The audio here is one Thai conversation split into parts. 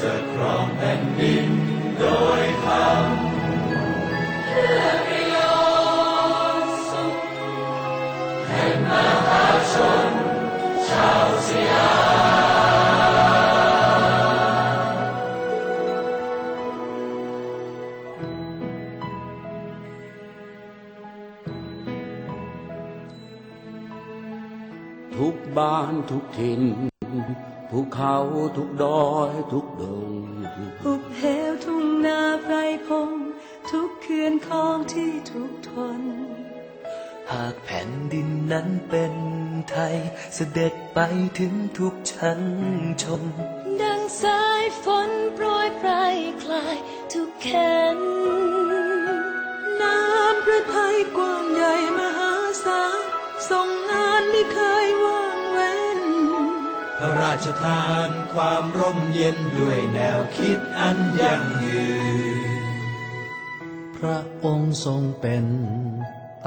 จะครองแผ่นดินโดยธรรมเพื่อประโยชน์สุขแห่งมหาชน ชาวสยามทุกบ้านทุกถิ่น ภูเขาทุกดอยทุกดงหุบเหวทุ่งนาไพรพง ทุกเขื่อนคลองที่ทุกทน หากแผ่นดินนั้นเป็นไทยเสด็จไปถึงทุกชั้นชน ดังสายฝนโปรยปลายคลายทุกแขนน้ ราชทานความร่มเย็นด้วยแนวคิดอันยั่งยืน พระองค์ทรงเป็น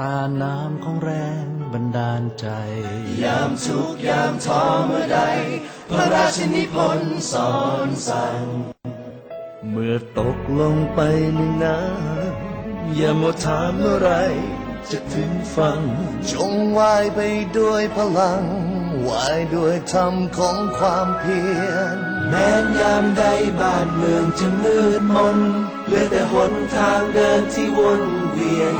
ตาน้ำของแรงบันดาลใจ ยามทุกยามท้อเมื่อใด พระราชนิพนธ์สอนสั่ง เมื่อตกลงไปในน้ำอย่ามัวถามเมื่อไร จะถึงฝั่งจงว่ายไปด้วยพลัง วายด้วยธรรมของความเพียร แม้นยามใดบ้านเมืองจะมืดมนเหลือแต่หนทางเดินที่วนเวียน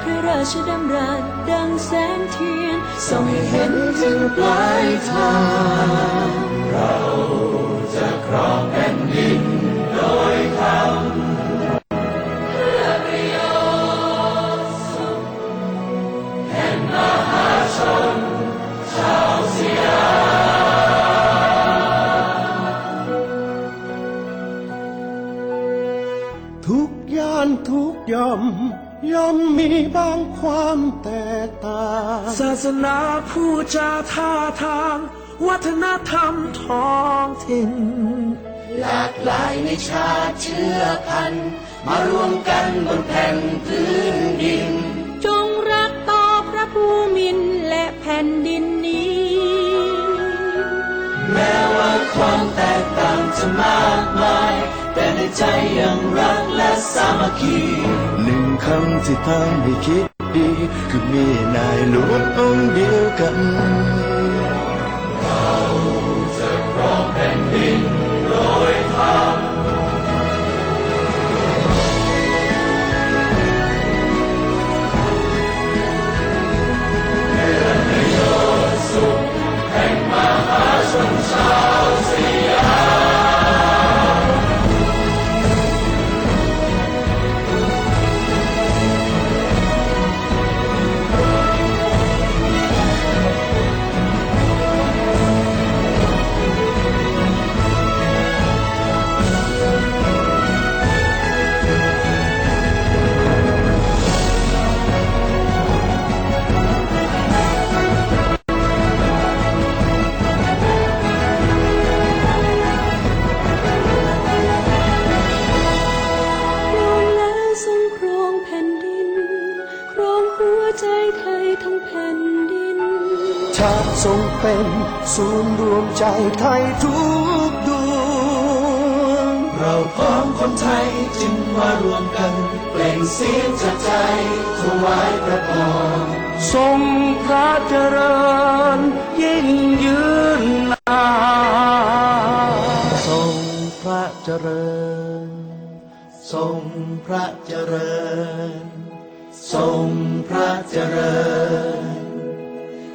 พระราชดำรัสดังแสงเทียนส่องให้เห็นถึงปลายทาง เราจะครองแผ่นดินโดยธรรมเพื่อประโยชน์สุขแห่ง ย่านทุกย่อม ย่อมมีบางความแตกต่างศาสนาผู้จาท่าทาง วัฒนธรรมท้องถิ่น หลากหลายในชาติเชื้อพันธุ์มารวมกันบนแผ่นพื้นดิน จงรักต่อพระภูมินทร์และแผ่นดินนี้ แม้ว่าความแตกต่างจะมากมายแต่ ในใจยังรักและสามัคคีหนึ่งคำที่ทำให้คิดดีคือมีนายหลวงองค์เดียวกัน ชาติทรงเป็นศูนย์รวมใจไทยทุกดวง เราพร้อมคนไทยจึงมารวมกันเปล่งเสียงจากใจถวายพระพรทรงพระเจริญยิ่งยืนนานทรงพระเจริญ ทรงพระเจริญ ทรงพระเจริญ